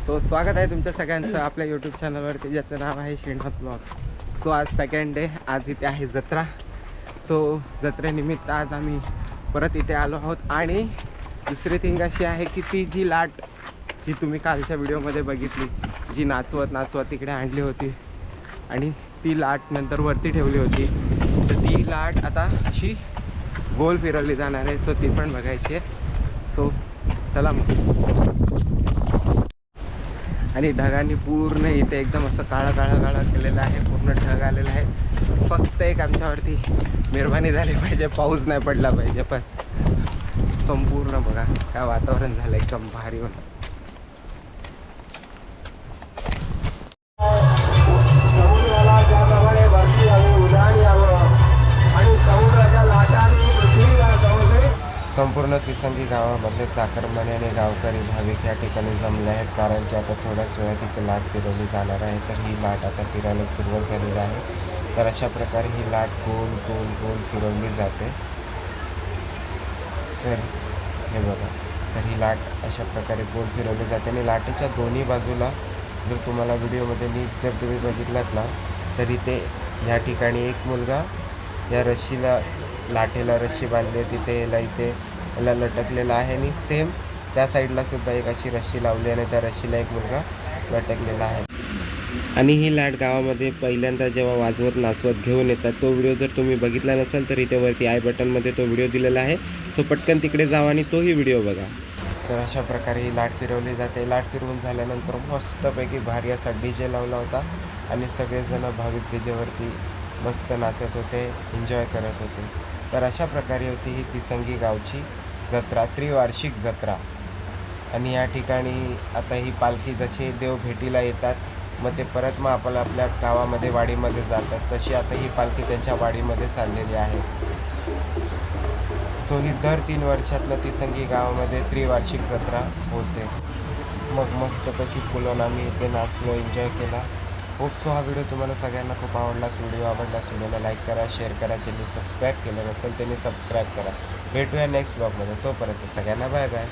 So स्वागत आहे तुमच्या सगळ्यांचं आपल्या यूट्यूब चॅनलवरती ज्याचं नाव आहे श्रीनाथ ब्लॉग्स सो आज सेकंड डे आज इथे आहे जत्रा. सो जत्रेनिमित्त आज आम्ही परत इथे आलो आहोत. आणि दुसरी थिंग अशी आहे की ती जी लाट जी तुम्ही कालच्या व्हिडिओमध्ये बघितली जी नाचवत नाचवत तिकडे आणली होती आणि ती लाट नंतर वरती ठेवली होती तर ती लाट आता अशी गोल फिरवली जाणार आहे. सो ती पण बघायची आहे. सो चला मग. आणि ढगांनी पूर्ण इथे एकदम असं काळा काळा काळा केलेलं आहे. पूर्ण ढग आलेला आहे. फक्त एक आमच्यावरती मेहरबानी झाली पाहिजे. पाऊस नाही पडला पाहिजे. बस. संपूर्ण बघा काय वातावरण झालं एकदम भारी होतं संपूर्ण तिसंगी गावामधले चाकरमाने आणि गावकरी भाविक या ठिकाणी जमले आहेत. कारण की आता थोड्याच वेळात इथे लाट फिरवली जाणार आहे. तर ही लाट आता फिरायला सुरुवात झालेली आहे. तर अशा प्रकारे ही लाट गोल गोल गोल फिरवली जाते. तर हे बघा. तर ही लाट अशा प्रकारे गोल फिरवली जाते. आणि लाटेच्या दोन्ही बाजूला जर तुम्हाला व्हिडिओमध्ये नीट जर तुम्ही बघितलात ना तर इथे ह्या ठिकाणी एक मुलगा या रश्शीला लाठीला रस्सी बांधली तिथे याला इथे याला लटकलेला आहे. आणि सेम त्या साईडला सुद्धा एक अशी रश्शी लावली आहे आणि त्या रश्शीला एक मुलगा लटकलेला आहे. आणि ही लाट गावामध्ये पहिल्यांदा जेव्हा वाजवत नाचवत घेऊन येतात तो व्हिडिओ जर तुम्ही बघितला नसाल तर इथे वरती आय बटनमध्ये तो व्हिडिओ दिलेला आहे. सो पटकन तिकडे जावा आणि तोही व्हिडिओ बघा. तर अशा प्रकारे ही लाट फिरवली जाते. लाट फिरवून झाल्यानंतर मस्तपैकी भारी असा डी जे लावला होता. आणि सगळेजण भाविक डीजेवरती मस्त नाचत होते एन्जॉय करत होते. तर अशा प्रकारे होती ही तिसंगी गावची जत्रा त्रिवार्षिक जत्रा. आणि या ठिकाणी आता ही पालखी जशी देव भेटीला येतात मग ते परत मग आपण आपल्या गावामध्ये वाडीमध्ये जातात. तशी आता ही पालखी त्यांच्या वाडीमध्ये चाललेली आहे. सो ही दर तीन वर्षातनं तिसंगी गावामध्ये त्रिवार्षिक जत्रा होते. मग मस्तपैकी फुलून आम्ही इथे नाचलो एन्जॉय केला. होपसो हा व्हिडिओ तुम्हाला सगळ्यांना खूप आवडलाच व्हिडिओ आवडलाच व्हिडिओला लाईक करा शेअर करा ज्यांनी सबस्क्राईब केलं नसेल त्यांनी सबस्क्राईब करा. भेटूया नेक्स्ट ब्लॉगमध्ये तोपर्यंत सगळ्यांना बाय बाय